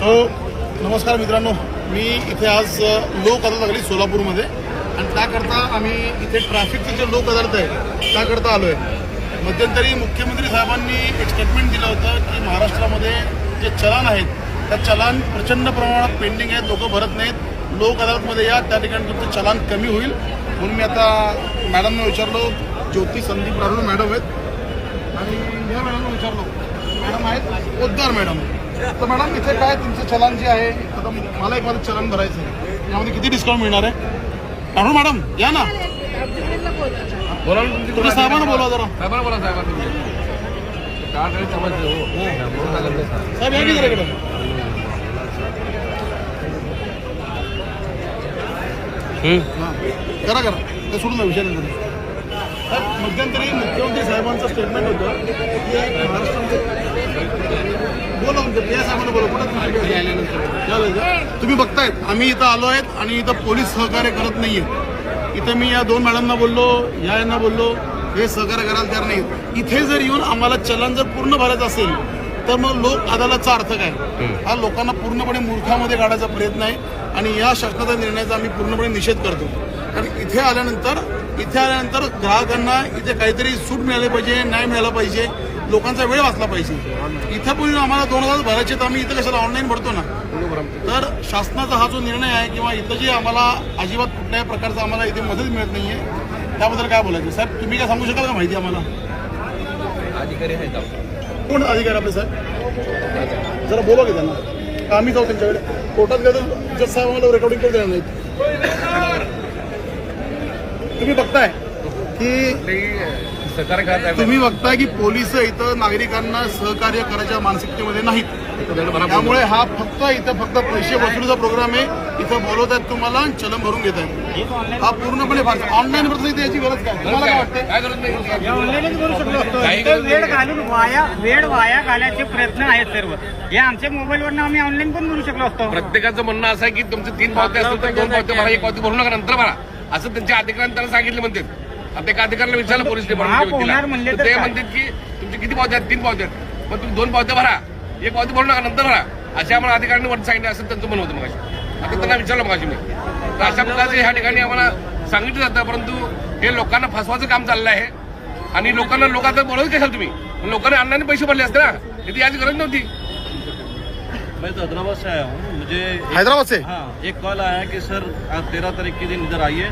नमस्कार मित्रांनो. मी इथे आज लोक अदालत लागली सोलापूरमध्ये. आणि त्याकरता आम्ही इथे ट्रॅफिकचे जे लोक अदालत आहे त्याकरता आलो आहे मध्यंतरी मुख्यमंत्री साहेबांनी एक स्टेटमेंट दिलं होतं की महाराष्ट्रामध्ये जे चलान आहेत त्या चलान प्रचंड प्रमाणात पेंडिंग आहेत लोक भरत नाहीत. लोक अदालतमध्ये या त्या ठिकाणी तुमचं चलान कमी होईल. म्हणून मी आता मॅडमना विचारलो ज्योती संदीप राठोड मॅडम आहेत. आणि या मॅडमला विचारलो मॅडम आहेत पोद्दार मॅडम तर मॅडम इथे काय तुमचं चलन जे आहे आता मला एक माझं चलन भरायचं आहे. यामध्ये किती डिस्काउंट मिळणार आहे? राठोड मॅडम या ना. बोला ना तुमची तुम्ही साहेबांना बोलवा जरा. साहेबांना बोला साहेबांना. हो. बोलू नका तुम्ही. साहेब या की जरा इकडे. हां. करा करा. ते सोडून द्या विषय. साहेब मध्यंतरी मुख्यमंत्री साहेबांचं स्टेटमेंट होतं की महाराष्ट्रामध्ये बोला म्हणजे या साहेबांना बोला कुठं तुम्ही बघतायत आम्ही इथं आलो आहेत आणि इथं पोलीस सहकार्य करत नाहीये. इथं मी या दोन मॅडमना बोललो या यांना बोललो हे सहकार्य करायला तयार नाही इथे जर येऊन आम्हाला चलन जर पूर्ण भरायचं असेल तर मग लोक अदालतचा अर्थ काय? हा लोकांना पूर्णपणे मूर्खामध्ये काढायचा प्रयत्न आहे आणि या शासनाच्या निर्णयाचा आम्ही पूर्णपणे निषेध करतो. कारण इथे आल्यानंतर इथे आल्यानंतर ग्राहकांना इथे काहीतरी सूट मिळाली पाहिजे न्याय मिळाला पाहिजे. लोकांचा वेळ वाचला पाहिजे. इथं पण आम्हाला दोन हजार भरायचे तर आम्ही इथं कशाला ऑनलाईन भरतो ना? तर शासनाचा हा जो निर्णय आहे किंवा इथं जे आम्हाला अजिबात कुठल्याही प्रकारचा आम्हाला इथे मदत मिळत नाहीये त्याबद्दल काय बोलायचं? साहेब तुम्ही काय सांगू शकाल का माहिती आम्हाला? अधिकारी आहेत. कोण अधिकारी आपले साहेब? जरा बोला की त्यांना. का आम्ही जाऊ त्यांच्याकडे. कोर्टात गेलो साहेब आम्हाला रेकॉर्डिंग करून देणार नाहीत. तुम्ही बघताय की सहकार्य करत आहे. तुम्ही बघताय की पोलीस इथं नागरिकांना सहकार्य करायच्या मानसिकतेमध्ये नाहीत. त्यामुळे हा फक्त इथं फक्त पैसे वसुलीचा प्रोग्राम आहे. इथं बोलवत आहेत तुम्हाला चलन भरून घेत आहेत हा पूर्णपणे ऑनलाईन वरती इथे याची गरज काय? तुम्हाला काय वाटते काय करत नाही. ऑनलाईनच करू शकलो असतो. काही इथे गरज वेळ. घालून वाया वेळ वाया घालायचे प्रयत्न आहेत सर्व. हे आमच्या मोबाईलवरनं आम्ही ऑनलाईन पण करू शकलो असतो. प्रत्येकाचं म्हणणं असं आहे की तुमचे तीन पावते असतील तर दोन पावते भरा एक पावती भरू नका नंतर भरा. असं त्यांच्या अधिकाऱ्यांनी त्यांना सांगितले म्हणतात. आता एका अधिकाऱ्याला विचारलं पोलीस तर ते? म्हणतात की तुमचे किती पावते आहेत तीन पावते आहेत मग तुम्ही दोन पावते भरा. एक पावती भरू नका नंतर भरा. असे आम्हाला अधिकाऱ्यांनी वरती सांगितलं असं त्यांचं म्हणणं होतं मगाशी. आता त्यांना विचारलं मगाशी मी. तर अशा प्रकारचे ह्या ठिकाणी आम्हाला सांगितलं जातं परंतु हे लोकांना फसवायचं काम चाललं आहे. आणि लोकांना लोकांना बोलवत कशाल तुम्ही? लोकांनी अन्नाने पैसे भरले असते ना. त्याची याची गरज नव्हती. मैं तो हैदराबाद से आया हूँ मुझे एक- हैदराबाद से? हाँ एक कॉल आया कि सर आप तेरह तारीख के दिन इधर आइए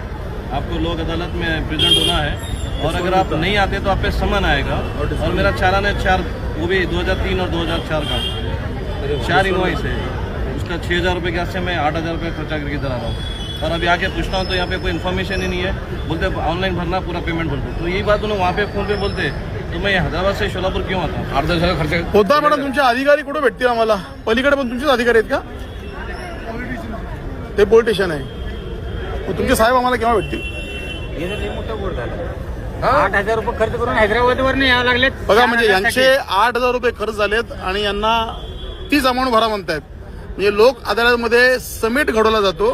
आपको लोक अदालत में प्रेजेंट होना है। और अगर आप नहीं आते तो आप पे समन आएगा। और मेरा चालान है चार वो भी 2003 और 2004 का। चार इनवाइस है। उसका छः हज़ार रुपये के आस्ते मैं आठ हज़ार रुपये खर्चा करके इधर आ रहा हूँ। और अभी आके पूछता हूँ तो यहाँ पे कोई इन्फॉर्मेशन ही नहीं है। बोलते ऑनलाइन भरना पूरा पेमेंट भर दो। तो यही बात उन्होंने वहाँ पे फ़ोन पे बोलते तो मैं हैदराबाद से शोलापुर क्यों आता हूँ? अर्धा हज़ार खर्च पोद्दार मॅडम तुमचे अधिकारी कुठे भेटतील आम्हाला पलीकडे पण तुमचेच अधिकारी आहेत का ते पोलीस स्टेशन आहे मग तुमचे साहेब आम्हाला केव्हा भेटतील? मोठं बोर्ड झालं. आठ हजार रुपये खर्च करून हैदराबादवर यावं लागले बघा म्हणजे यांचे आठ हजार रुपये खर्च झालेत आणि यांना तीच अमाऊंट भरा म्हणतायत. म्हणजे लोक अदालतमध्ये समेट घडवला जातो.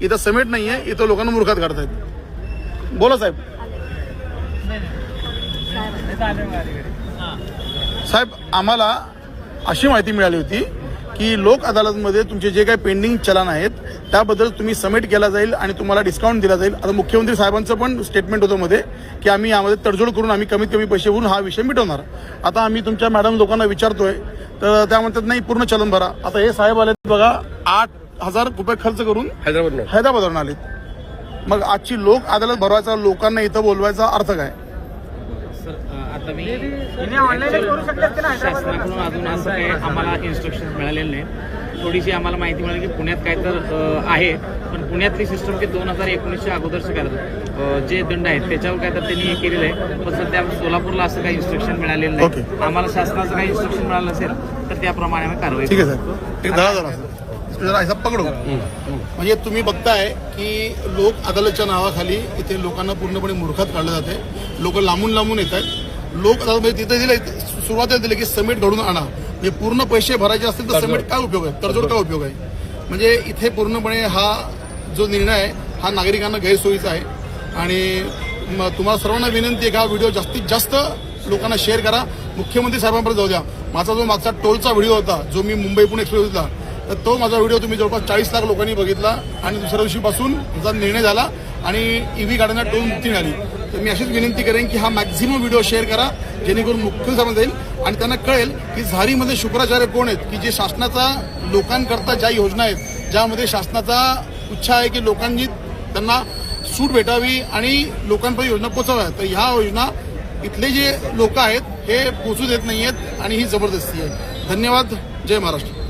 इथं समेट नाहीये इथं लोकांना मूर्खात काढतायत. बोला साहेब. साहेब आम्हाला अशी माहिती मिळाली होती की लोक अदालतमध्ये तुमचे जे काही पेंडिंग चलन आहेत त्याबद्दल तुम्ही सबमिट केला जाईल आणि तुम्हाला डिस्काउंट दिला जाईल. आता मुख्यमंत्री साहेबांचं पण स्टेटमेंट होतं मध्ये की आम्ही यामध्ये तडजोड करून आम्ही कमीत कमी पैसे भरून हा विषय मिटवणार. आता आम्ही तुमच्या मॅडम लोकांना विचारतोय तर त्या म्हणतात नाही पूर्ण चलन भरा. आता हे साहेब आले बघा आठ हजार रुपये खर्च करून हैदराबाद हैदराबादवरून आलेत. मग आजची लोक अदालत भरवायचा लोकांना इथं बोलवायचा अर्थ काय? आम्हाला इन्स्ट्रक्शन मिळालेले नाही. थोडीशी आम्हाला माहिती मिळाली की पुण्यात काय तर आहे. पण पुण्यातली सिस्टम की दोन हजार एकोणीसच्या अगोदरचं काय जे दंड आहेत त्याच्यावर काय तर त्यांनी हे केलेलं आहे. पण सध्या सोलापूरला असं काही इन्स्ट्रक्शन मिळालेलं नाही. आम्हाला शासनाचं काही इन्स्ट्रक्शन मिळालं नसेल तर त्याप्रमाणे आम्ही कारवाई ठीक. आहे जरा पकडू. म्हणजे तुम्ही बघताय की लोक अदालतच्या नावाखाली इथे लोकांना पूर्णपणे मूर्खात काढलं जाते लोक लांबून लांबून येत आहेत लोक अदालत म्हणजे तिथे दिले सुरुवातीला दिले की समिट घडून आणा. म्हणजे पूर्ण पैसे भरायचे असतील तर समिट काय उपयोग आहे? तडजोड काय उपयोग आहे? म्हणजे इथे पूर्णपणे हा जो निर्णय आहे हा नागरिकांना गैरसोयीचा आहे. आणि तुम्हाला सर्वांना विनंती आहे का? हा व्हिडिओ जास्तीत जास्त लोकांना शेअर करा. मुख्यमंत्री साहेबांपर्यंत जाऊ द्या. माझा जो मागचा टोलचा व्हिडिओ होता जो मी मुंबई पुणे एक्सप्रेस होता तर तो माझा व्हिडिओ तुम्ही जवळपास चाळीस लाख लोकांनी बघितला आणि दुसऱ्या दिवशीपासून तुमचा निर्णय झाला आणि ई व्ही गाड्यांना टोल मुक्ती मिळाली तर मी अशीच विनंती करेन की हा मॅक्झिमम व्हिडिओ शेअर करा जेणेकरून मुख्य समज येईल आणि त्यांना कळेल की झारीमध्ये शुक्राचार्य कोण आहेत की जे शासनाचा लोकांकरता ज्या योजना आहेत ज्यामध्ये शासनाचा इच्छा आहे की लोकांनी त्यांना सूट भेटावी आणि लोकांपर्यंत योजना पोचाव्या तर ह्या योजना इथले जे लोक आहेत हे पोचू देत नाही आहेत आणि ही जबरदस्ती आहे. धन्यवाद. जय महाराष्ट्र.